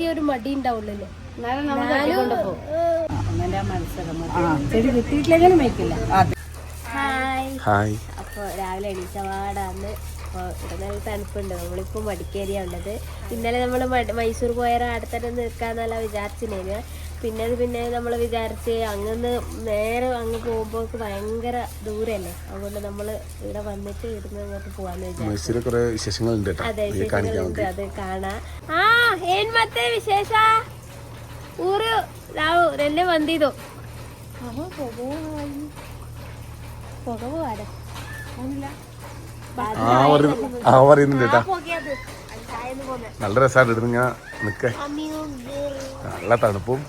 ഈ ഒരു മടി വയ്ക്കില്ല ഹായ്. ഹായ്. അപ്പോൾ രാവിലെ എണീച്ചവാടാന്ന് അപ്പോൾ ഇവിടെ നല്ല തണുപ്പുണ്ട്. നമ്മളിപ്പോൾ മടിക്കേരിയാ ഉള്ളത്. ഇന്നലെ നമ്മൾ മൈസൂർ പോയാൽ അവിടെ തന്നെ നിൽക്കാന്നല്ല വിചാരിച്ചിനേന് പിന്നെ അത് പിന്നെ നമ്മൾ വിചാരിച്ച് അങ്ങനെ നേരെ അങ്ങ് പോകുമ്പോ ഭയങ്കര ദൂരല്ലേ? അതുകൊണ്ട് നമ്മൾ ഇവിടെ വന്നിട്ട് ഇരുന്ന് അങ്ങോട്ട് പോവാന്ന് വിചാരിച്ചു. അതെ വിശേഷങ്ങളുണ്ട്. അത് കാണാ. ആ ഏൻ വിശേഷ? ഊര് റാവു രണ്ടേ നല്ല രസമാണ് ഇടുന്ന നിക്കേ നല്ല തണുപ്പും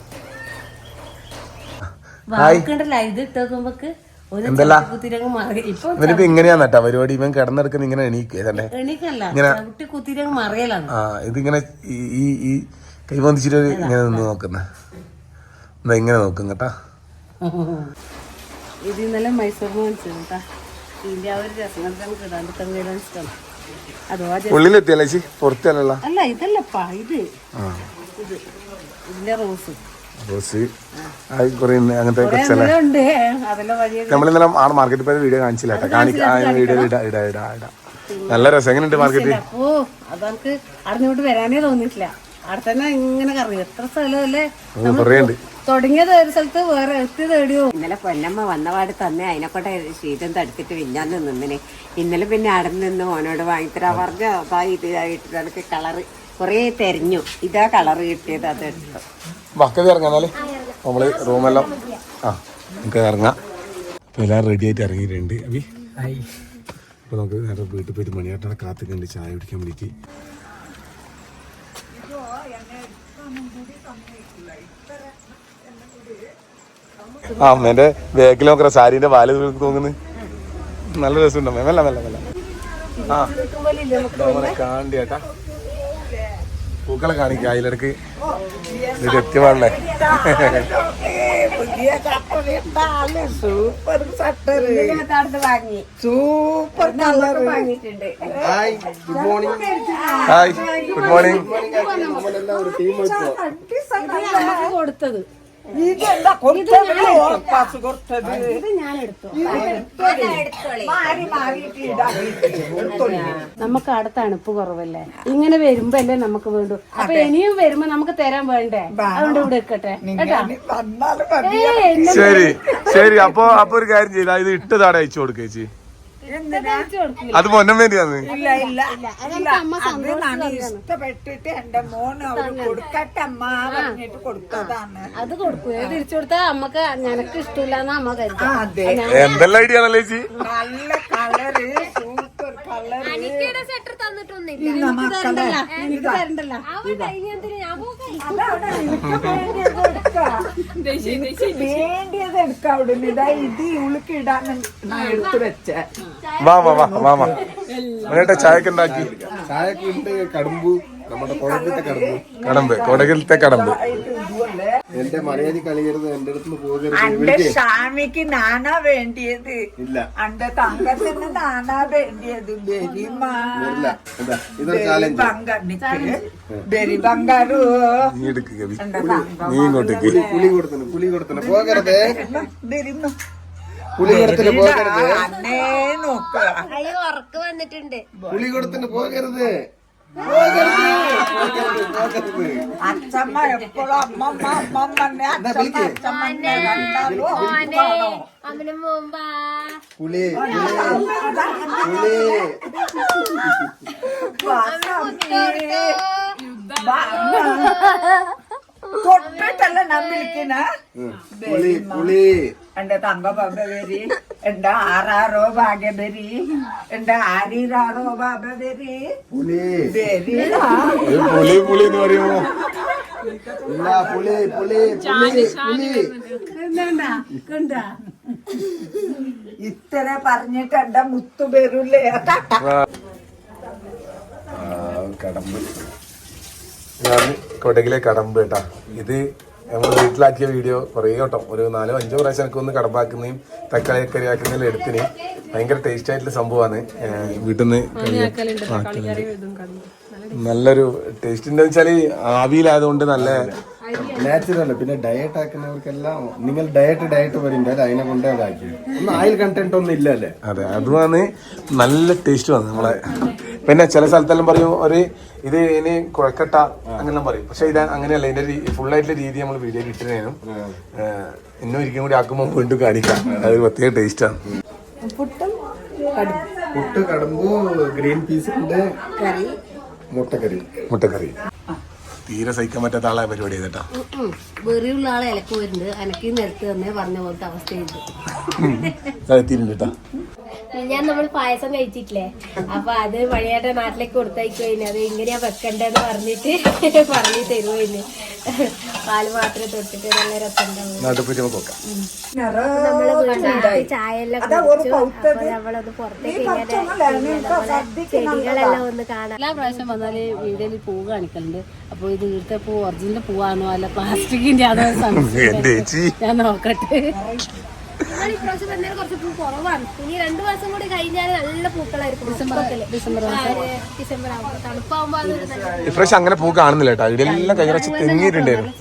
ഇവനിപ്പോ ഇങ്ങനെയാന്ന് കേട്ടാ പരിപാടി. ഇവൻ കിടന്നെടുക്കുന്ന ഇങ്ങനെ എണീക്കല്ല ഇങ്ങനെ- ആ ഇതിങ്ങനെ ഈ ഈ കൈ കൈവന്നിച്ചിട്ട് ഇങ്ങനെ നിന്ന് നോക്കുന്ന. എന്താ ഇങ്ങനെ നോക്കും കേട്ടാ ഇത് ഇന്നലെ മൈസൂർ മേടിച്ചത് കേട്ടാ ഇതിന്റെ ആ ഒരു രസം നമുക്ക് ഇടാണ്ട് തങ്ങിടാൻ ഇഷ്ടം അഥവാ ജ- ഉള്ളിലെത്തിയല്ലേ ചേച്ചി? പുറത്തല്ലല്ലോ അല്ല ഇതല്ലപ്പാ ഇത്. ഇത് ഇതിന്റെ റോസ്. റോസ് കുറെ അങ്ങനത്തെ കുറെ കുറച്ചല്ലേ? നമ്മളിന്നലെ ആണ് മാർക്കറ്റ് പോയ വീഡിയോ കാണിച്ചില്ല കേട്ടോ. കാണിക്കാൻ വീഡിയോ ഇടാ ഇടാ ഇടാ ഇടാ. നല്ല രസം. എങ്ങനെയുണ്ട് മാർക്കറ്റ് ഓ അത് നമുക്ക് അറിഞ്ഞോട്ട് വരാനേ തോന്നിയിട്ടില്ല. അവിടെ തന്നെ ഇങ്ങനെ കറങ്ങി. എത്ര സ്ഥലമല്ലേ? തുടങ്ങിയത് ഒരു സ്ഥലത്ത് വേറെ എത്തി തേടിയോ? ഇന്നലെ പൊന്നമ്മ വന്നപാട് തന്നെ അതിനെക്കൊട്ടെ ശീതം തടുത്തിട്ട് വിഞ്ഞാന്ന് നിന്നിന്. ഇന്നലെ പിന്നെ അവിടെ നിന്ന് മോനോട് വാങ്ങിത്തരാ പറഞ്ഞ അതാ ഇത് ഇട്ടിട്ട് കളറ് കുറേ തെരഞ്ഞു. ഇതാ കളറ് കിട്ടിയത് അത് എടുത്തു. ബക്കത് ഇറങ്ങാന്നാൽ നമ്മൾ റൂമെല്ലാം ആ നമുക്ക് ഇറങ്ങാം. അപ്പൊ എല്ലാം റെഡി ആയിട്ട് ഇറങ്ങിയിട്ടുണ്ട്. അബി അപ്പൊ നമുക്ക് നേരെ വീട്ടിൽ പോയിട്ട് മണിയാട്ടാണ് കാത്തുക്കണ്ട് ചായ കുടിക്കാൻ വേണ്ടി ആ അമ്മേന്റെ ബാക്കിൽ നോക്കറ സാരീന്റെ വാൽ തോന്നുന്നു നല്ല രസമുണ്ട് അമ്മേ. മെല്ലാം മെല്ലാം മെല്ലെ. ആ. നമ്മളെ കാണ്ടി ചേട്ടാ പൂക്കളെ കാണിക്കുക അതിലിടക്ക് ഇത് എത്തിയപാടല്ലേ? Hi good morning. കൊടുത്തത് നമുക്ക് അവിടെ തണുപ്പ് കുറവല്ലേ? ഇങ്ങനെ വരുമ്പോ അല്ലേ നമുക്ക് വേണ്ടു. അപ്പൊ ഇനിയും വരുമ്പോ നമുക്ക് തരാൻ വേണ്ടേ? അതുകൊണ്ട് ഇവിടെ വെക്കട്ടെ ശരി ശരി. അപ്പൊ അപ്പൊ ഒരു കാര്യം ചെയ്താ ഇത് ഇട്ടതാടെ അയച്ചു കൊടുക്ക ചേച്ചി. വെച്ച് കൊടുക്കില്ല. അത് പൊന്നം വേണ്ടിയാന്ന് ഇല്ല ഇല്ല. ഇല്ല അത് ನಾನು ഇഷ്ടപ്പെട്ടിട്ട് എന്റെ മോന് അവർ കൊടുക്കട്ടെ അമ്മ പറഞ്ഞിട്ട് കൊടുത്തതാണ്. അത് കൊടുക്കും. ഏത് തിരിച്ചു കൊടുത്താ അമ്മയ്ക്ക് ഞനക്ക് ഇഷ്ടമില്ല എന്നാ അമ്മ ആ, അതെ. എന്തെല്ലാം ഐഡിയ ചേച്ചി? നല്ല കളറ് സൂപ്പർ വേണ്ടിയത് എടുക്കാം. ഇതാ ഇത് ഇടാൻ ഞാൻ എടുത്തു വെച്ചേ. വാ വാ വാ വാ വാ. എന്നിട്ട് ചായക്ക് ഉണ്ടാക്കി ചായക്ക് ഉണ്ട് കടമ്പു നമ്മുടെ കടമ്പ്. കടമ്പ് കൊടകിലത്തെ കടമ്പ്. എന്റെ മലയാളി കളിയരുത് എന്റെ അടുത്ത് പോകരുത് സ്വാമിക്ക് നാനാ വേണ്ടിയത്. ഇല്ല. അന്റെ തങ്കത്തിന് നാനാ വേണ്ടിയത്. ഇങ്ങോട്ടേക്ക് പുലി കൊടുത്തന് പോകരുത്. പുളി കൊടുത്തിന് പോകരുത്. അച്ഛമ്മ എപ്പോഴും അമ്മമ്മ അമ്മമ്മന്നെ അച്ഛമ്മ അച്ഛമ്മന്നെ രണ്ടാളും മോനെ അമ്മന് മുമ്പാ പുലി പുലി തൊട്ടിട്ടല്ല ഞാൻ വിളിക്കുന്ന പുലി പുലി എന്റെ തങ്ക ബാബ വരി എന്റെ ആറാറോ ഭാഗ്യബരി എന്റെ ആരീരാറോ ബാബ വരി. പുലി പുലി പുലി എന്ന് പറയുമോ? ഇല്ല പുലി പുലി പുലി പുലി. എന്താ കണ്ടാ? ഇത്ര പറഞ്ഞിട്ട് എന്റെ മുത്തു വരൂലേ കടമ്പ്. ഇതാണ് കൊടകിലെ കടമ്പ് കേട്ടാ. ഇത് നമ്മൾ വീട്ടിലാക്കിയ വീഡിയോ കുറേ കേട്ടോ ഒരു നാലോ അഞ്ചോ പ്രാവശ്യം എനിക്ക് ഒന്ന് കടമ്പാക്കുന്നതും തക്കാളി കറി ആക്കുന്നതിൽ എടുത്തിന് ഭയങ്കര ടേസ്റ്റ് ആയിട്ടുള്ള സംഭവമാണ് വീട്ടിൽ നിന്ന് നല്ലൊരു ടേസ്റ്റ്. എന്താ വെച്ചാൽ ആവിയിലായതുകൊണ്ട് നല്ല നാച്ചുറൽ പിന്നെ ഡയറ്റ് ആക്കുന്നവർക്കെല്ലാം നിങ്ങൾ ഡയറ്റ് ഡയറ്റ് പറയുമ്പോൾ അതിനെ കൊണ്ട് അതാക്കി ഒന്നും ആയിൽ കണ്ടന്റ് ഒന്നും ഇല്ലല്ലേ? അതെ അതുമാണ് നല്ല ടേസ്റ്റ് വന്നത് നമ്മളെ. പിന്നെ ചില സ്ഥലത്തെല്ലാം പറയും ഒരു ഇത് ഇനി കുഴക്കട്ട അങ്ങനെല്ലാം പറയും. പക്ഷെ ഇത് അങ്ങനെയല്ല ഇതിന്റെ ഫുൾ ആയിട്ടുള്ള രീതി നമ്മൾ വീഡിയോ കിട്ടുന്നതിനും ഇന്നും ഒരിക്കലും കൂടി ആക്കുമ്പോൾ വീണ്ടും കാണിക്കാം. അതൊരു പ്രത്യേക ടേസ്റ്റാണ് പുട്ടും കടും പുട്ട് കടമ്പു ഗ്രീൻ പീസിന്റെ കറി. മുട്ടക്കറി. മുട്ടക്കറി. തീരെ സഹിക്കാൻ പറ്റാത്ത ആളെ പരിപാടി ചെയ്തട്ടാ വെറിയുള്ള ആളെ ഇലക്ക് വരുന്നുണ്ട്. അനക്കി നിരത്ത് തന്നെ പറഞ്ഞ പോലത്തെ അവസ്ഥയുണ്ട്. ഞാൻ നമ്മൾ പായസം കഴിച്ചിട്ടില്ലേ? അപ്പൊ അത് മണിയേട്ട നാട്ടിലേക്ക് കൊടുത്തയക്കുവായിരുന്നു അത് എങ്ങനെയാ വെക്കണ്ടെന്ന് പറഞ്ഞിട്ട് പറഞ്ഞു തരുവായിരുന്നു പാൽ മാത്രം തൊട്ടിട്ട് നല്ല രസം ചായ എല്ലാം കുടിച്ചു. അപ്പൊ നമ്മളത് പുറത്തേക്ക് ഇങ്ങനെ ചെടികളെല്ലാം ഒന്ന് കാണാം. എല്ലാ പ്രാവശ്യം വന്നാൽ വീഡിയോയിൽ പൂ കാണിക്കലുണ്ട്. അപ്പൊ ഇത് ഇവിടുത്തെ പൂ ഒറിജിനൽ പൂവാണോ അല്ല പ്ലാസ്റ്റിക്കിന്റെ അതോ ഞാൻ നോക്കട്ടെ. ഇപ്രാവശ്യം വന്നേരം കുറച്ച് പൂ കുറവാണ്. ഇനി രണ്ടു മാസം കൂടി കഴിഞ്ഞാൽ നല്ല പൂക്കളായിരിക്കും. ഡിസംബർ ഡിസംബർ ഡിസംബർ ആവുമ്പോൾ തണുപ്പാവുമ്പോ ഇപ്രാവശ്യം അങ്ങനെ പൂ കാണുന്നില്ല കേട്ടോ. ഇവിടെയെല്ലാം കൈറച്ച് തെങ്ങിയിട്ടുണ്ടായിരുന്നു.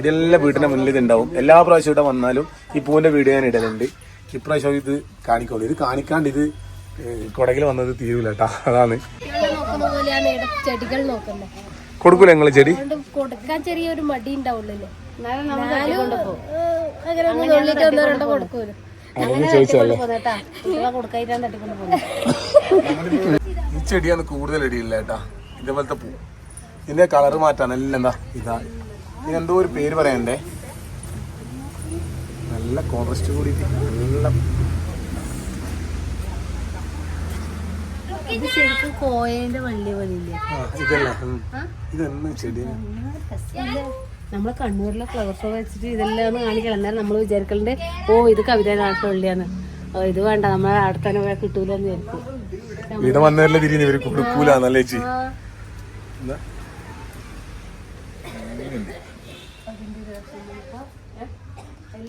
ഇതെല്ലാം വീട്ടിന്റെ മുന്നിൽ ഇതുണ്ടാവും. എല്ലാ പ്രാവശ്യം ഇവിടെ വന്നാലും ഈ പൂവിന്റെ വീട് ഞാൻ ഇടലുണ്ട്. ഇപ്രാവശ്യം ഇത് കാണിക്കുള്ളൂ ഇത് കാണിക്കാണ്ട് ഇത് കൊടകിൽ വന്നത് തീരൂല കേട്ടാ. അതാണ്. ചെടികൾ നോക്കുന്നത്. കൊടുക്കൂല ഞങ്ങൾ ചെടി? കൊടുക്കാൻ ചെറിയൊരു മടി ഉണ്ടാവുള്ളൂ ഈ ചെടിയാണ് കൂടുതൽ ഇടിയില്ല ഏട്ടാ ഇതേപോലത്തെ പൂ. ഇതിന്റെ കളർ മാറ്റാൻ എല്ലാം എന്താ? ഇതാ. ഇതിനെന്തോ ഒരു പേര് പറയണ്ടേ? നല്ല കോൺട്രസ്റ്റ് കൂടി നല്ല ഇത് ശരിക്കും കോയേന്റെ വള്ളി വലിയ ആ, ഇതല്ലേ. ഇതെന്നും ചെടി നമ്മളെ കണ്ണൂരിലെ ഫ്ലവർ ഷോ വെച്ചിട്ട് ഇതെല്ലാം ഒന്ന് കാണിക്കണം. അന്നേരം നമ്മൾ വിചാരിക്കലുണ്ട് ഓ ഇത് കവിത നാട്ടുള്ളിയാണ് ഇത് വേണ്ട നമ്മളെ അവിടെ തന്നെ പോയാൽ കിട്ടൂലെന്ന് വിചാരിക്കും. ഇവിടെ വന്നവരിലെ തിരിഞ്ഞ് ഇവർ കൊടുക്കൂല നല്ല ചേച്ചി? എന്താ?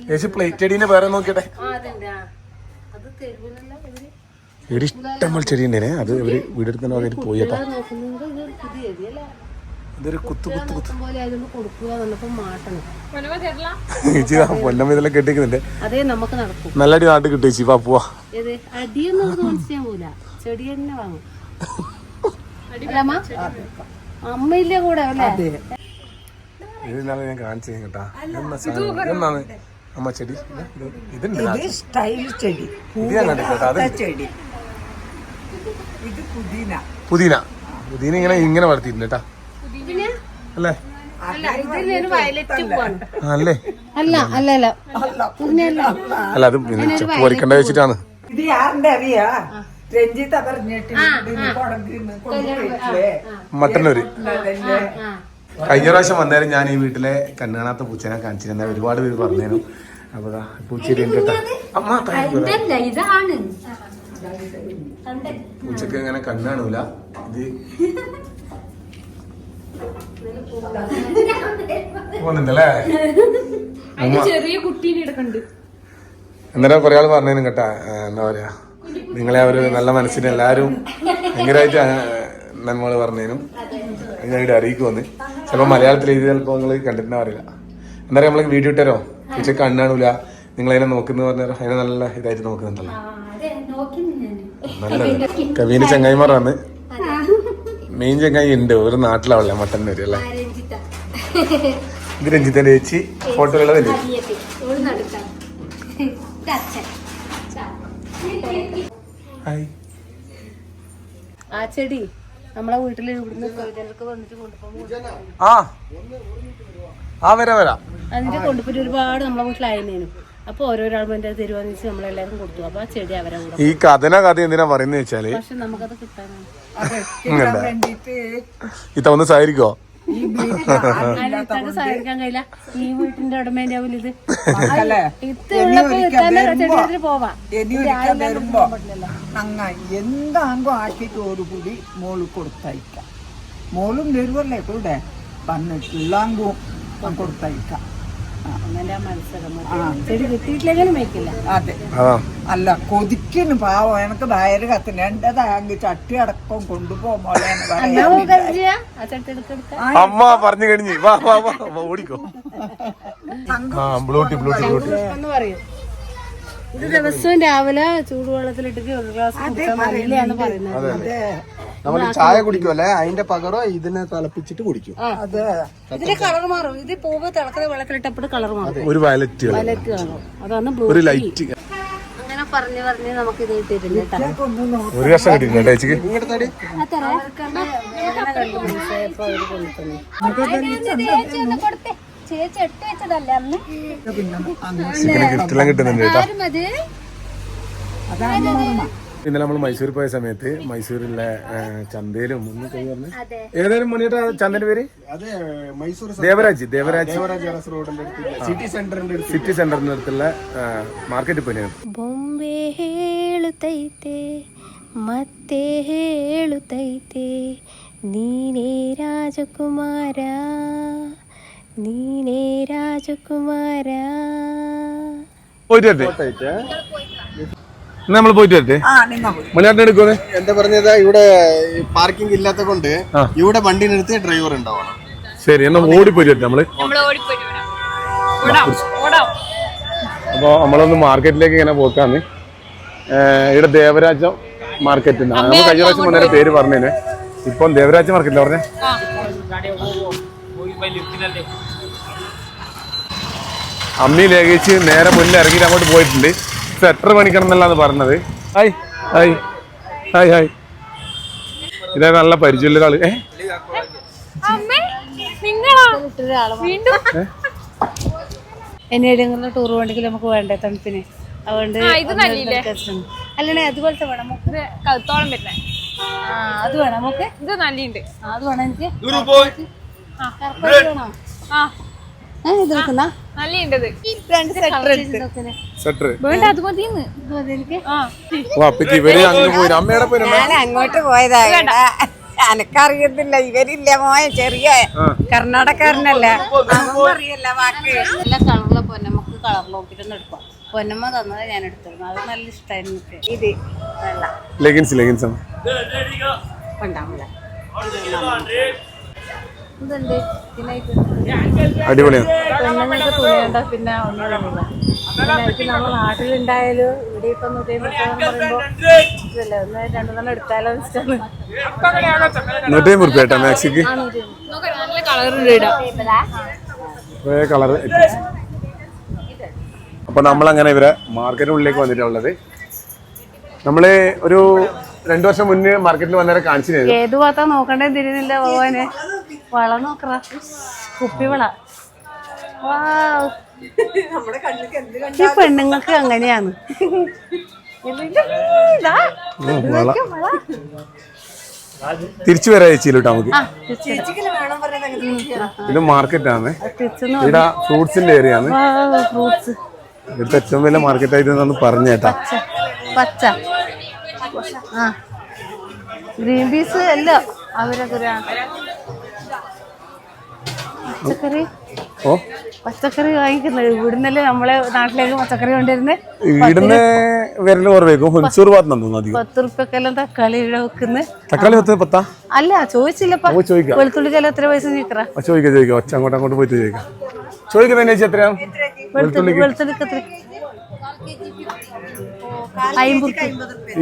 ചേച്ചി പ്ലേറ്റ് ചെടീനെ വേറെ നോക്കിയട്ടെ. അത് തെരുവിലുള്ള ഇവർ ഇവിടെ ഇഷ്ടം പോലെ ചെടി ഉണ്ടേനെ അത് ഇവർ വീടെടുക്കുന്ന വകയിട്ട് പോയട്ടാ ഇതൊരു കുത്തു കുത്തു കുത്തു. ചേച്ചി ഇതെല്ലാം കെട്ടിക്കുന്നുണ്ട് അതേ നമുക്ക് നടക്കും. നല്ല അടി നാട്ടിൽ കിട്ടും ചേച്ചി വാ പോവാ. ഏത്? അടിയൊന്നും നമുക്ക് തോന്നിച്ചാൻ പോല ചെടി തന്നെ വാങ്ങും. അല്ല? അമ്മയില്ലേ കൂടെ ഞാൻ കാണിച്ചു കേട്ടാ. അമ്മ ചെടി? ഇതുണ്ട് സ്റ്റൈൽ ചെടി. ഇത് ഞാൻ പുതിന. പുതിന ഇങ്ങനെ ഇങ്ങനെ വളർത്തിയിട്ടുണ്ട് കേട്ടാ. അല്ലേ? അല്ലേ അല്ല? അല്ല? അല്ല അല്ല അത് ചെപ്പ് പറിക്കണ്ട വെച്ചിട്ടാണ്. ഇത് ആരുടെ അറിയാ? രഞ്ജിത പറഞ്ഞിട്ട് മട്ടന്നൂര്. കഴിഞ്ഞ പ്രാവശ്യം വന്നേരം ഞാൻ ഈ വീട്ടിലെ കണ്ണുകാണാത്ത പൂച്ചനെ കാണിച്ചിരുന്ന. ഒരുപാട് പേര് പറഞ്ഞേനു. അപ്പൊ പൂച്ചേരി അമ്മ പൂച്ചക്ക് അങ്ങനെ കണ്ണാണൂല ഇത് പോകുന്നുണ്ടല്ലേ? അമ്മ ചെറിയ കുട്ടീനെ എടുക്കണ്ട് അന്നേരം കുറെ ആൾ പറഞ്ഞേനും കേട്ടാ എന്താ പറയാ നിങ്ങളെ ഒരു നല്ല മനസ്സിന് എല്ലാരും ഭയങ്കരമായിട്ട് നന്മകൾ പറഞ്ഞേനും. ഞാനിവിടെ അറിയിക്കുവന്ന് ചിലപ്പോ മലയാളത്തിൽ എഴുതി ചിലപ്പോ നിങ്ങൾ കണ്ടിട്ടുണ്ടാ അറിയില്ല. അന്നേരം നമ്മൾ വീഡിയോ ഇട്ടരോ? പക്ഷെ കണ്ണാണൂല. നിങ്ങൾ അതിനെ നോക്കുന്നു പറഞ്ഞാൽ അതിനെ നല്ല ഇതായിട്ട് നോക്കുന്നുണ്ടല്ലോ. നല്ല കവീന് ചങ്ങായിമാർ വന്ന് മെയിൻ ചങ്ങായി ഉണ്ട് ഒരു നാട്ടിലാവില്ല മട്ടൻ മട്ടന്നൂര് അല്ലേ? ഇത് രഞ്ജിത്തിന്റെ ചേച്ചി. Photo hi. ആ ചെടി നമ്മളെ വീട്ടിൽ ആ. ആ വരാ വരാ. അതിന്റെ കൊണ്ടുപോയിട്ട് ഒരുപാട് നമ്മളെ വീട്ടിലായിരുന്നു അപ്പൊ ഓരോരാൾ വേണ്ടി തരുവാന്ന് നമ്മളെല്ലാരും കൊടുത്തു. അപ്പൊ ആ ചെടി അവരെ കൂടെ ഈ കഥന കഥ എന്തിനാ പറയുന്നത് വെച്ചാൽ പക്ഷെ നമുക്കത് കിട്ടാനാണ്. അതെ കിട്ടാൻ വേണ്ടിട്ട് ഇത്ത സഹകരിക്കോ? ഈ വീട്ടിൽ ഇത്താക്ക് സഹായിക്കാൻ കഴിയില്ല. ഈ വീട്ടിന്റെ ഉടമേന്റെ ഇത് പോവാം. വരുമ്പോ നന്നായി. ആക്കിയിട്ട് ഒരു കൂടി മോൾ കൊടുത്തയക്കാം. മോളും വരുവല്ലേ കൂടെ വന്നിട്ടുള്ളാങ്കും കൊടുത്തയക്കാം. അതെ. അല്ല കൊതിക്കുന്നു പാവം. എനിക്ക് ഭയര് കത്തിന് എന്റെ താങ്ക് ചട്ടി അടക്കം കൊണ്ടുപോകുമ്പോൾ അമ്മ പറഞ്ഞു കഴിഞ്ഞു. വാ വാ വാ ഓടിക്കോ. ബ്ലൂട്ടി ബ്ലൂട്ടി ബ്ലൂട്ടി ഇത് ദിവസവും രാവിലെ ചൂടുവെള്ളത്തിലിട്ടിട്ട് ഒരു ഗ്ലാസ് കുടിച്ചാൽ നല്ലതാന്ന് പറയുന്നത്? നമ്മൾ ചായ കുടിക്കുമല്ലേ അതിന്റെ പകരം ഇതിനെ തിളപ്പിച്ചിട്ട് കുടിക്കും. അതെ. ഇതിന്റെ കളർ മാറും. ഇത് പൂവ് തിളക്കുന്ന വെള്ളത്തിലിട്ടപ്പോൾ കളർ മാറും. ഒരു വയലറ്റ് വയലറ്റ് കാണും അതാണ് ബ്ലൂ ഒരു ലൈറ്റ്. അങ്ങനെ പറഞ്ഞു പറഞ്ഞ് നമുക്ക് ഇത് കിട്ടിയിട്ടുണ്ട് ഒരു കഷ്ണം കിട്ടിയിട്ടുണ്ട് ചേച്ചിക്ക്. ചേച്ചി എട്ട് വെച്ചതല്ലേ അന്ന് ചിക്കന് ഗിഫ്റ്റെല്ലാം കിട്ടുന്നുണ്ട് കേട്ടോ അത് ഇന്നലെ നമ്മൾ മൈസൂർ പോയ സമയത്ത് മൈസൂരിലെ ആ, ചന്തയിലും ഒന്ന് കൈ പറഞ്ഞു ഏതായാലും മുന്നിട്ട് ചന്തന്റെ പേര് അതെ മൈസൂർ ദേവരാജ് ദേവരാജ് ദേവരാജ് അറസ് റോഡിന്റെ അടുത്ത് ಸಿಟಿ ಸೆಂಟರ್ സിറ്റി സെന്ററിന്റെ അടുത്തുള്ള മാർക്കറ്റിൽ പോയി ಬೊಂಬೆ ಹೇಳುತ್ತೈತೆ ಮತ್ತೆ ಹೇಳುತ್ತೈತೆ ನೀನೇ ರಾಜಕುಮಾರ നീനേ രാജകുമാര. പോയിട്ട്. വരട്ടെ നമ്മൾ പോയിട്ട് വരട്ടെ മലയാളം എടുക്കുന്നേ എന്താ പറഞ്ഞത്? ഇവിടെ പാർക്കിംഗ് ഇല്ലാത്ത കൊണ്ട് ഇവിടെ വണ്ടി നിർത്തി ഡ്രൈവർ ഉണ്ടാവണം. ശരി എന്നാ ഓടി പോയിട്ട് വരട്ടെ നമ്മൾ. അപ്പോൾ നമ്മളൊന്ന് മാർക്കറ്റിലേക്ക് ഇങ്ങനെ പോക്കാന്ന്. ഇവിടെ ദേവരാജ മാർക്കറ്റ് നമ്മൾ കഴിഞ്ഞ പ്രാവശ്യം മുന്നേ പേര് പറഞ്ഞേനെ. ഇപ്പം ദേവരാജ മാർക്കറ്റില്ല പറഞ്ഞേ? അമ്മി ലേഖിച്ച് നേരെ മുന്നിൽ ഇറങ്ങിയിട്ട് അങ്ങോട്ട് പോയിട്ടുണ്ട്. ഇപ്പൊ എത്ര മണിക്കണമെന്നല്ലാന്ന് പറഞ്ഞത്? ഹായ്. ഹായ്. Hi hi. ഇതേ നല്ല പരിചയമുള്ള ഒരാൾ. ഏ? എന്നെ എവിടെയെങ്കിലും ടൂർ വേണ്ടെങ്കിൽ നമുക്ക് വേണ്ടേ തണുപ്പിന്? അതുകൊണ്ട് അല്ലേ അതുപോലത്തെ വേണം. നമുക്ക് കഴുത്തോളം ആ അത് വേണം. നമുക്ക് ഇത് നല്ലുണ്ട് ആ, അത് വേണം എനിക്ക്. ഇത് വെക്കുന്ന അങ്ങോട്ട് പോയതാ. ഇവിടെ എനക്കറിയത്തില്ല ഇവരില്ല മോയ ചെറിയ കർണാടകക്കാരനല്ലേ? അറിയല്ല വാക്ക്. നല്ല കളറിലെ പൊന്നമ്മക്ക് കളർ നോക്കിട്ടൊന്ന് എടുക്കാം. പൊന്നമ്മ തന്നത് ഞാൻ എടുത്തിരുന്നു. അത് നല്ല ഇഷ്ടമായിരുന്നു ഇത് ലെഗിൻസ് ലെഗിൻസ് ഉണ്ടാവില്ല അടിപൊളിയാണ് പെണ്ണുങ്ങൾക്ക് തുണിയുണ്ട പിന്നെ ഒന്നുമില്ല പിന്നെ എനിക്ക് നമ്മുടെ നാട്ടിലുണ്ടായാലും ഇവിടെ ഇപ്പം എടുത്താലോ ഇഷ്ടമാണ് നൂറ്റി അമ്പത് റുപ്യ കേട്ടോ മാക്സിക്ക്. കുറേ കളർ അപ്പൊ നമ്മളങ്ങനെ ഇവരെ മാർക്കറ്റിനുള്ളിലേക്ക് വന്നിട്ടുള്ളത്. നമ്മൾ ഒരു രണ്ടു വർഷം മുന്നേ മാർക്കറ്റിൽ വന്നേരം കാണിച്ചിരുന്നു ഏത് ഭാഗത്താ നോക്കണ്ടേ തിരിയുന്നില്ല പോവാന് വള നോക്കറ. കുപ്പിവള വാവ്. ഈ പെണ്ണുങ്ങൾക്ക് അങ്ങനെയാണ്. തിരിച്ചു വരാ ചേച്ചിയില്ല നമുക്ക്. ഇത് മാർക്കറ്റ് ആണ് ഇവിടെ ഫ്രൂട്ട്സിന്റെ ഏരിയ ആണ് ഇവിടുത്തെ ഏറ്റവും വലിയ മാർക്കറ്റ് ആയിട്ട് പറഞ്ഞേട്ടാ പച്ച ആ. ഗ്രീൻ പീസ് അല്ല അവരൊക്കെ പച്ചക്കറി? ഓ. പച്ചക്കറി വാങ്ങിക്കുന്നത്. ഇവിടുന്നല്ലേ നമ്മളെ നാട്ടിലേക്ക് പച്ചക്കറി കൊണ്ടുവരുന്നത് ഇവിടുന്ന് വരൽ കുറവേക്കും ഹുൻസൂർ ഭാഗത്ത് തോന്നുന്നു അധികം. പത്ത് റുപ്യക്കെല്ലാം തക്കാളി ഇവിടെ വെക്കുന്നത് തക്കാളി പത്ത് പത്താ? അല്ല ചോദിച്ചില്ലപ്പാ. വെളുത്തുള്ളിക്കെല്ലാം എത്ര പൈസ ചോദിക്കാം ചോദിക്കാം ചോദിക്കാം. ഒച്ച അങ്ങോട്ട് അങ്ങോട്ട് പോയിട്ട് ചോദിക്കാം. ചോദിക്കുന്ന ചേച്ചി എത്രയാ? വെളുത്തുള്ളി വെളുത്തുള്ളിക്ക്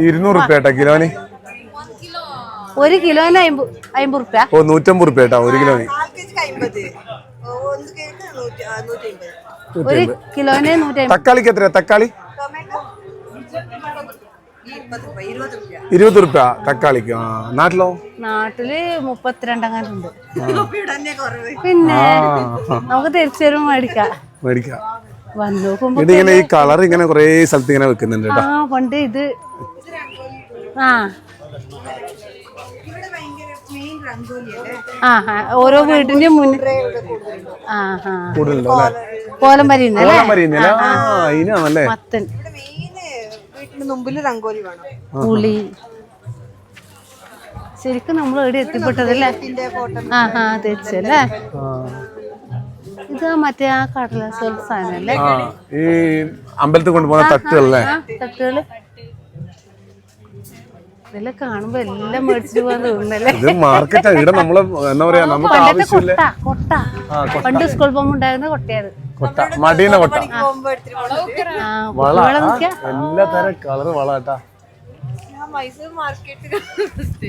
ഇരുന്നൂറ് റുപ്യ കേട്ടാ കിലോന്. ഒരു കിലോന് അമ്പത് റുപ്യ. ഓ നൂറ്റമ്പത് റുപ്യ കേട്ടാ ഒരു കിലോന്. ഒരു കിലോന് തക്കാളിക്ക് എത്ര തക്കാളി? ഇരുപത് റുപ്യ തക്കാളിക്ക്. ആ നാട്ടിലോ? നാട്ടിൽ മുപ്പത്തിരണ്ടങ്ങാനുണ്ട്. പിന്നെ നമുക്ക് തിരിച്ചു വരുമ്പോ മേടിക്കാം. മേടിക്കാം. ഇതിങ്ങനെ ഈ കളർ ഇങ്ങനെ കുറേ സ്ഥലത്ത് ഇങ്ങനെ വെക്കുന്നുണ്ട് പണ്ട് ഇത്. ആ. ആ ഓരോ വീടിന്റെ മുന്നേ ആ ആ കൂടുതലുണ്ടോ അല്ലേ? കോലം പരിയുന്നല്ലേ കോലം മരിയുന്നില്ല ആ ഇതിനാണല്ലേ മത്തൻ. വീട്ടിന് മുമ്പിൽ രംഗോലി വേണം പുളി ശരിക്കും നമ്മൾ എവിടെ എത്തിപ്പെട്ടതല്ലേ ആ. ആ തെച്ചല്ലേ ഇത് മറ്റേ ആ കടലാസ് സാധനം സാധനല്ലേ ഈ അമ്പലത്തിൽ കൊണ്ടുപോകുന്ന തട്ടുകളല്ലേ ആ തട്ടുകൾ ഇതെല്ലാം കാണുമ്പോ എല്ലാം മേടിച്ചിട്ട് പോകാൻ തോന്നുന്നല്ലേ? ഇത് മാർക്കറ്റാ. ഇവിടെ നമ്മൾ എന്താ പറയാ നമുക്ക് പണ്ടത്തെ ആവശ്യമില്ല. കൊട്ട കൊട്ട. പണ്ട് സ്കൂൾ പോകുമ്പോ ഉണ്ടായിരുന്ന കൊട്ടയത്. കൊട്ട. മടീന കൊട്ട. ആ വള. വള. ആ, നോക്കിയാ. എല്ലാ തരം കളർ വള കേട്ടാ.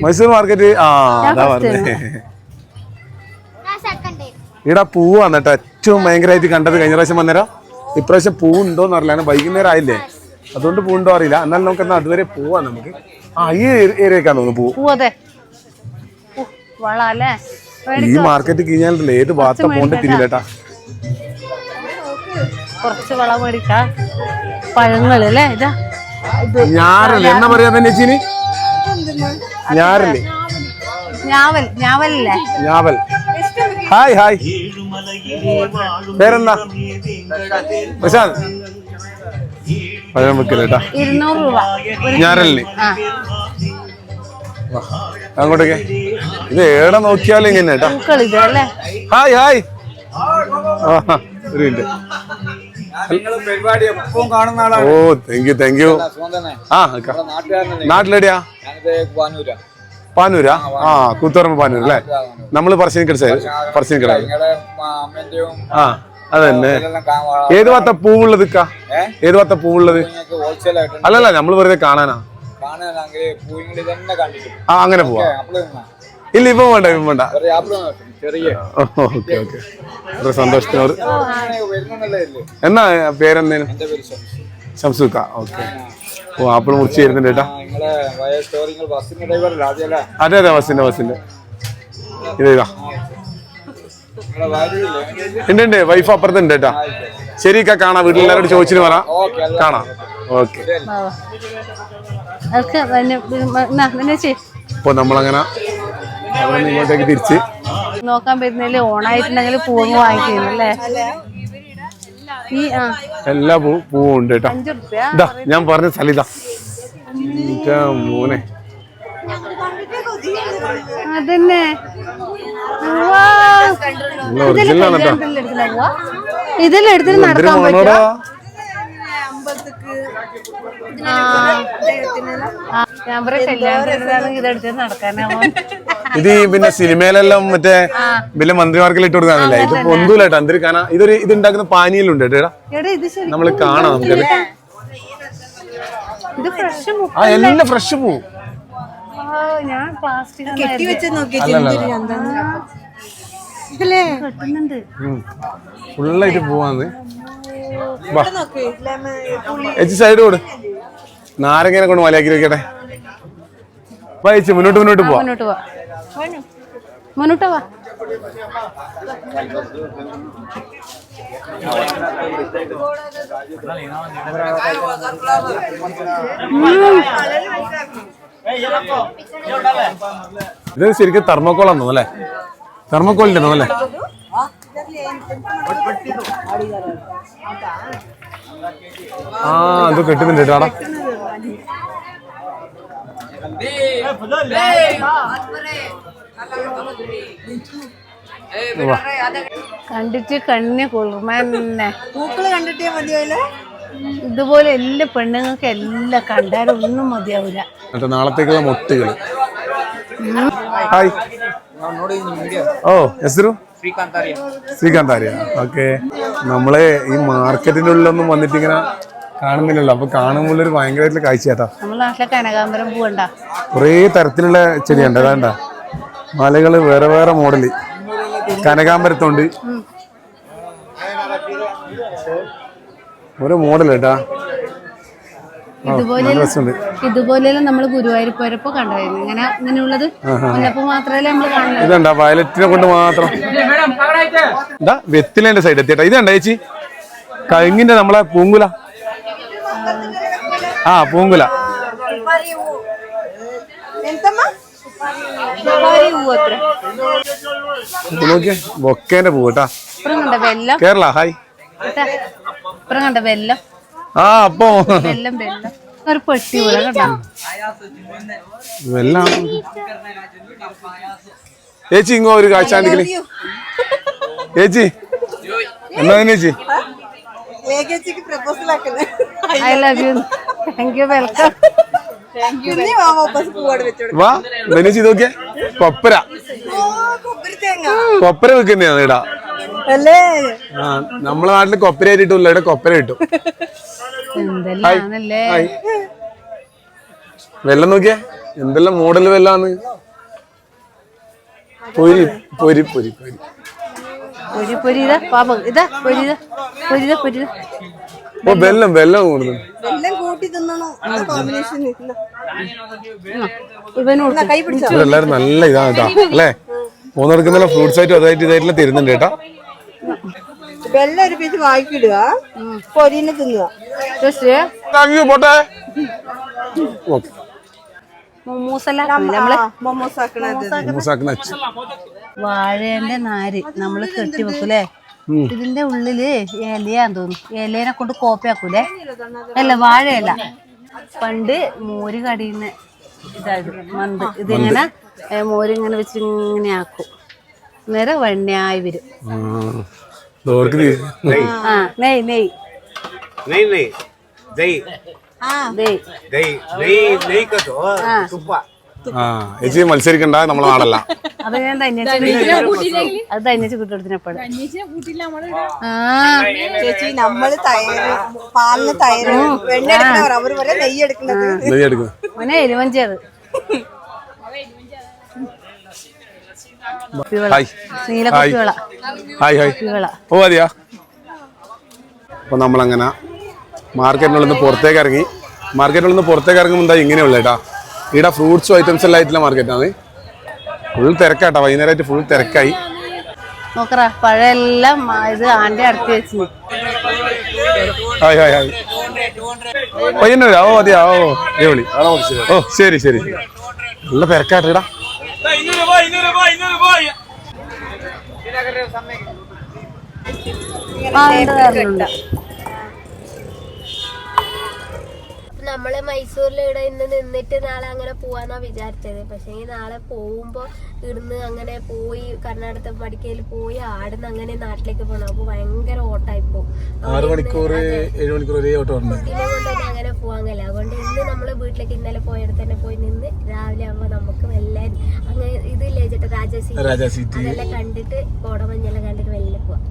മൈസൂർ മാർക്കറ്റ്? ആ അതാ പറഞ്ഞേ. ഇവിടെ പൂവ് വന്നിട്ട് ഏറ്റവും ഭയങ്കരമായിട്ട് കണ്ടത് കഴിഞ്ഞ പ്രാവശ്യം വന്നേരം. ഇപ്രാവശ്യം പൂ ഉണ്ടോന്ന് അറിയില്ല. കാരണം വൈകുന്നേരം ആയില്ലേ? അതുകൊണ്ട് പൂ ഉണ്ടോ അറിയില്ല. എന്നാലും നമുക്ക് എന്നാ അതുവരെ പോവാ നമുക്ക്. ആ ഈ ഏരിയക്കാ തോന്നുന്നു പൂ. പൂ അതെ. വള അല്ലേ? ഈ മാർക്കറ്റ് കഴിഞ്ഞാൽ ഏത് ഭാഗത്ത പോണ്ട് തിരിയില്ലേട്ടാ കുറച്ച് വള മേടിക്കാം. പഴങ്ങൾ അല്ലേ? ഇതാ. ഞാറല്ലേ എന്നാ പറയാ തന്നെ ഞാറല്ലേ ഞാവൽ ഞാവലല്ലേ? ഞാവൽ. Hi hi. പേരെന്താ? പ്രശാന്ത്. പഴം വെക്കൽ ഇരുന്നൂറ് രൂപ. ഒരു ഞാറല്ലേ ആ. അങ്ങോട്ടേക്ക്. ഇത് ഏടെ നോക്കിയാലും ഇങ്ങനെ കേട്ടാ. അല്ലേ? Hi hi. ഒരു മിനിറ്റ്. ഓ താങ്ക് യു താങ്ക് യു ആ നാട്ടിലെടിയാ പാനൂരാ. ആ കൂത്തുപറമ്പ് പാനൂർ അല്ലേ? നമ്മൾ പറശ്ശിനിക്കട സൈഡ് പറശ്ശിനിക്കട ആ. അതന്നെ. ഏത് ഭാഗത്ത പൂവുള്ളത് ഏത് ഭാഗത്ത പൂവുള്ളത്? അല്ലല്ല നമ്മൾ വെറുതെ കാണാനാ? ആ അങ്ങനെ പോവാ. ഇല്ല ഇപ്പൊ വേണ്ട ഇപ്പൊ വേണ്ട. ഓക്കെ സന്തോഷത്തിനോട്. എന്നാ പേരെന്തേനു. ഷംസുക്ക ഓക്കെ. ഓ ആപ്പിൾ മുറിച്ച് തരുന്നുണ്ട് കേട്ടാ. അതെ അതെ ബസ്സിന്റെ ബസ്സിന്റെ ഇതാ ഉണ്ട് ഉണ്ട്. വൈഫ് അപ്പുറത്തുണ്ട് കേട്ടാ. ശരി കാണാം. വീട്ടിലെല്ലാവരോട് ചോദിച്ചിട്ട് പറ കാണാ. ഓക്കെ. ഇപ്പൊ നമ്മളങ്ങനെ ഇങ്ങോട്ടേക്ക് തിരിച്ച്. നോക്കാൻ പറ്റുന്നില്ല ഓണായിട്ടുണ്ടെങ്കിൽ പൂവ് വാങ്ങിക്കുന്നല്ലേ ഈ എല്ലാ പൂ പൂവും ഉണ്ട് കേട്ടോ. ഇതാ ഞാൻ പറഞ്ഞ സലിത മോനെ. അതന്നെ. ഉവ്വാ. ഇതിലെടുത്തിട്ട് നടക്കാൻ പറ്റുമോ ഇത് പിന്നെ സിനിമയിലെല്ലാം മറ്റേ വലിയ മന്ത്രിമാർക്കെല്ലാം ഇട്ട് കൊടുക്കാനല്ലേ ഇത് പൊന്തൂലായിട്ട് അന്തരിക്കാന ഇതൊരു ഇത് ഉണ്ടാക്കുന്ന പാനീയലുണ്ട് കേട്ടോ എടാ. ഇത് ശരി നമ്മൾ കാണാം നമുക്ക് ഇത് ഫ്രഷ് ആ എല്ലാം ഫ്രഷ് പോവും ഞാൻ പ്ലാസ്റ്റിക് കെട്ടി കെട്ടുന്നുണ്ട്. ഫുള്ളായിട്ട് പോവാന്ന്. വാ. ചേച്ചി സൈഡ് കൊടു നാരങ്ങനെ കൊണ്ട് മലയാക്കി വെക്കട്ടെ. വായിച്ച് ചേച്ചി മുന്നോട്ട് മുന്നോട്ട് പോവാ. മുന്നോട്ട് പോവാ. മുന്നോട്ട് വാ. ഇത് ശരിക്കും തെർമോക്കോളാന്ന് തോന്നുന്നു അല്ലേ? തെർമോക്കോളിന്റെ തോന്നുന്നു അല്ലേ? ആ അത് കെട്ടുന്നുണ്ട് കേട്ടോ കണ്ടിട്ട് കണ്ണിനെ കുളിർമന്നെ പൂക്കൾ കണ്ടിട്ടേ മതിയാവില്ല ഇതുപോലെ എല്ലാ പെണ്ണുങ്ങൾക്ക് എല്ലാം കണ്ടാലും ഒന്നും മതിയാവില്ല എന്നിട്ട് നാളത്തേക്കുള്ള മൊട്ടുകൾ ഹായ്. ഓ എസ്രു ശ്രീകാന്ത് ആര്യ ഓക്കെ. നമ്മളെ ഈ മാർക്കറ്റിന്റെ ഉള്ളിലൊന്നും വന്നിട്ട് ഇങ്ങനെ കാണുന്നില്ലല്ലോ. അപ്പൊ കാണുമ്പോൾ ഒരു ഭയങ്കരമായിട്ടുള്ള കാഴ്ച കേട്ടാ നമ്മളെ നാട്ടിലെ കനകാമ്പരം പൂവണ്ട? കുറേ തരത്തിലുള്ള ചെടിയുണ്ട്. അതാണ്ട മലകൾ വേറെ വേറെ മോഡൽ. കനകാമ്പരത്തുണ്ട് ഓരോ മോഡൽ കേട്ടാ ഇതുപോലെ ഇതുപോലെയെല്ലാം നമ്മൾ ഗുരുവായൂർ പോയപ്പോ കണ്ടായിരുന്നു ഇങ്ങനെ ഇങ്ങനെയുള്ളത് മുല്ലപ്പൂ മാത്രമല്ലേ നമ്മൾ കാണുന്നത്. ഇതണ്ട വയലറ്റിനെ കൊണ്ട് മാത്രം. വെത്തിലേന്റെ സൈഡ് എത്തിട്ടാ ഇതണ്ട ചേച്ചി. കഴുങ്ങിന്റെ നമ്മളെ പൂങ്കുല. ആ പൂങ്കുല. നോക്കിയേ ബൊക്കേന്റെ പൂ കേട്ടാ. ഇപ്പുറം കണ്ട വെല്ലം? കേരള ഹായ്. ഇപ്പുറം കണ്ട വെല്ലം. ആ അപ്പൊ. വെല്ലം വെല്ലം. ഒരു പെട്ടി പോലെ കണ്ടോ? വെല്ലാം. ചേച്ചി ഇങ്ങോ ഒരു കാഴ്ചാണ്ടിക്കൽ. ചേച്ചി എന്നാ ചേച്ചി? I love you thank welcome വാ നോക്കിയേ. കൊപ്പര കൊപ്പര വെക്കുന്നതാണ് ഇടാ അല്ലേ? നമ്മളെ നാട്ടിൽ കൊപ്പര ആയിട്ടില്ല ഇവിടെ കൊപ്പര കിട്ടും. വെള്ളം നോക്കിയേ? എന്തെല്ലാം മോഡൽ വെള്ളാന്ന്? പൊരി പൊരി പൊരി പൊരി. പൊരി പൊരി ഇതാ പാപ ഇതാ പൊരി ഇതാ പൊരി ഇതാ പൊരി ഓ വെള്ളം വെള്ളം കൂടുതൽ. കൂട്ടി തിന്നണോ. കോമ്പിനേഷൻ എല്ലാരും നല്ല ഇതാണ് കേട്ടോ അല്ലേ? മൂന്നെടുക്കുന്ന ഫ്രൂട്ട്സ് ആയിട്ടും അതായിട്ട് ഇതായിട്ടുള്ള തരുന്നുണ്ട് കേട്ടോ വെള്ളം ഒരു പീസ് വാങ്ങിക്കിടുക. പൊരിനെ തിന്നുക. പോട്ടെ. വാഴേന്റെ നാര് നമ്മൾ കെട്ടി വെക്കൂലേ? ഇതിന്റെ ഉള്ളിൽ ഇലയാന്ന് തോന്നുന്നു. ഇലേനെ കൊണ്ട് കോപ്പയാക്കൂലേ? അല്ല വാഴയല്ല. പണ്ട് മോര് കടിയുന്ന ഇതായത് മന്ത്. ഇതിങ്ങനെ മോരിങ്ങനെ വെച്ച് ഇങ്ങനെ ആക്കും. നേരെ വെണ്ണയായി വരും ഓർക്ക് ആ നെയ് നെയ് नहीं नहीं दही നെയ് दही नहीं नहीं का तो तुप्पा ആ ചേച്ചി മത്സരിക്കണ്ട നമ്മളെ നാടല്ല അത് ഞാൻ തന്നേച്ച് അത് തന്നേച്ച് കുട്ടിയെടുത്തിനപ്പോഴും ആ ചേച്ചി നമ്മള് തൈര് പാലിന് തൈര് വെണ്ണ എടുക്കുന്നവർ അവര് വരെ നെയ്യ് എടുക്കുന്നത് നെയ്യ് എടുക്കും മോനെ എലുവഞ്ചി ഹായ്. ഹായ്. ഹായ് ഓ മതിയാ അപ്പൊ നമ്മളങ്ങനെ മാർക്കറ്റിനുള്ളിൽ നിന്ന് പുറത്തേക്ക് ഇറങ്ങി. മാർക്കറ്റിനുള്ളിൽ നിന്ന് പുറത്തേക്ക് ഇറങ്ങുമ്പോൾ എന്താ ഇങ്ങനെയുള്ള കേട്ടാ ഇവിടെ ഫ്രൂട്ട്സും ഐറ്റംസ് എല്ലാം ആയിട്ടുള്ള മാർക്കറ്റാണ്. ഫുൾ തിരക്കാട്ടോ. വൈകുന്നേരമായിട്ട് ഫുൾ തിരക്കായി. നോക്കറ പഴയെല്ലാം ആ, ഇത് ആന്റെ അടുത്ത് വെച്ച്. Hi hi hi. പയ്യന്നൂര്. ഓ അതെയാ ഓ അടിപൊളി. ഓ ശരി ശരി നല്ല തിരക്കാട്ടെ ഇടാ ഉണ്ട് തരുന്നുണ്ട് നമ്മൾ മൈസൂരിൽ ഇവിടെ ഇന്ന് നിന്നിട്ട് നാളെ അങ്ങനെ പോവാന്നാ വിചാരിച്ചത്. പക്ഷേ നാളെ പോകുമ്പോ ഇവിടുന്ന് അങ്ങനെ പോയി കർണാടക മടിക്കയിൽ പോയി ആടുന്ന് അങ്ങനെ നാട്ടിലേക്ക് പോണം. അപ്പൊ ഭയങ്കര ഓട്ടായി പോകും ആറ് മണിക്കൂർ ഏഴ് മണിക്കൂർ ഒരേ ഓട്ടോ ഉണ്ട്. കുട്ടീനെ അങ്ങനെ പോവാൻ കഴിയില്ല അതുകൊണ്ട് ഇന്ന് നമ്മൾ വീട്ടിലേക്ക് ഇന്നലെ പോയടത്ത് തന്നെ പോയി നിന്ന് രാവിലെ ആകുമ്പോ നമുക്ക് വല്ല അങ്ങനെ ഇതില്ലേ ചേട്ടാ രാജസീ രാജാ സീറ്റ് അതെല്ലാം കണ്ടിട്ട് കോടമഞ്ഞെല്ലാം കണ്ടിട്ട് വല്ല പോവാം.